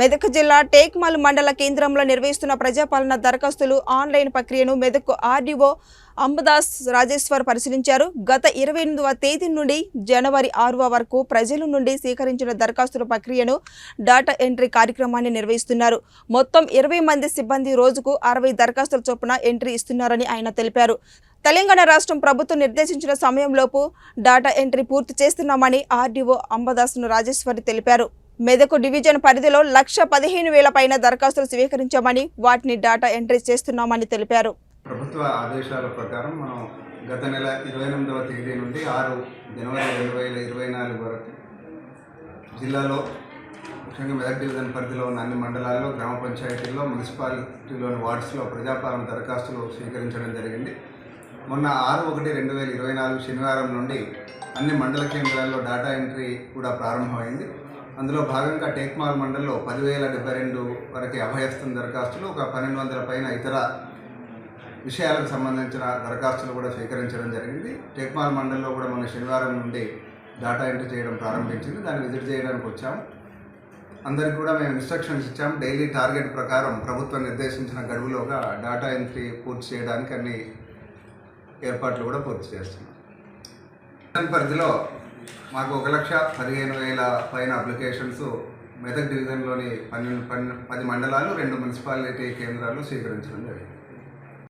మెదక్ జిల్లా టేక్మల్ మండల కేంద్రంలో నిర్వహిస్తున్న ప్రజాపాలన దరఖాస్తులు ఆన్లైన్ ప్రక్రియను మెదక్ ఆర్డీఓ అంబదాస్ రాజేశ్వర్ పరిశీలించారు. గత ఇరవై ఎనిమిదవ తేదీ నుండి జనవరి ఆరవ వరకు ప్రజల నుండి సేకరించిన దరఖాస్తుల ప్రక్రియను డాటా ఎంట్రీ కార్యక్రమాన్ని నిర్వహిస్తున్నారు. మొత్తం ఇరవై మంది సిబ్బంది రోజుకు అరవై దరఖాస్తుల చొప్పున ఎంట్రీ ఇస్తున్నారని ఆయన తెలిపారు. తెలంగాణ రాష్ట్రం ప్రభుత్వం నిర్దేశించిన సమయంలోపు డాటా ఎంట్రీ పూర్తి చేస్తున్నామని ఆర్డీఓ అంబదాస్ను రాజేశ్వరి తెలిపారు. మెదకు డివిజన్ పరిధిలో లక్ష పదిహేను వేల పైన దరఖాస్తులు స్వీకరించామని వాటిని డాటా ఎంట్రీ చేస్తున్నామని తెలిపారు. ప్రభుత్వ ఆదేశాల ప్రకారం మనం గత నెల ఇరవై ఎనిమిదవ తేదీ నుండి ఆరు జనవరి రెండు వేల ఇరవై నాలుగు వరకు జిల్లాలో ముఖ్యంగా మెదక్ డివిజన్ పరిధిలో ఉన్న అన్ని మండలాల్లో గ్రామ పంచాయతీల్లో మున్సిపాలిటీలోని వార్డ్స్లో ప్రజాపాలన దరఖాస్తులు స్వీకరించడం జరిగింది. మొన్న ఆరు ఒకటి రెండు వేల ఇరవై నాలుగు శనివారం నుండి అన్ని మండల కేంద్రాల్లో డేటా ఎంట్రీ కూడా ప్రారంభమైంది. అందులో భాగంగా టేక్మాల్ మండలంలో పదివేల డెబ్బై రెండు వరకు అభయస్థం దరఖాస్తులు ఒక పన్నెండు వందల పైన ఇతర విషయాలకు సంబంధించిన దరఖాస్తులు కూడా స్వీకరించడం జరిగింది. టేక్మాల్ మండలంలో కూడా మన శనివారం నుండి డేటా ఎంట్రీ చేయడం ప్రారంభించింది. దాన్ని విజిట్ చేయడానికి వచ్చాం అందరికి కూడా మేము ఇన్స్ట్రక్షన్స్ ఇచ్చాం డైలీ టార్గెట్ ప్రకారం ప్రభుత్వం నిర్దేశించిన గడువులోగా డేటా ఎంట్రీ పూర్తి చేయడానికి అన్ని ఏర్పాట్లు కూడా పూర్తి చేస్తున్నాం. పరిధిలో మాకు ఒక లక్ష పదిహేను వేల పైన అప్లికేషన్స్ మెదక్ డివిజన్లోని పన్నెండు పన్నెండు పది మండలాలు రెండు మున్సిపాలిటీ కేంద్రాలు స్వీకరించడం జరిగింది.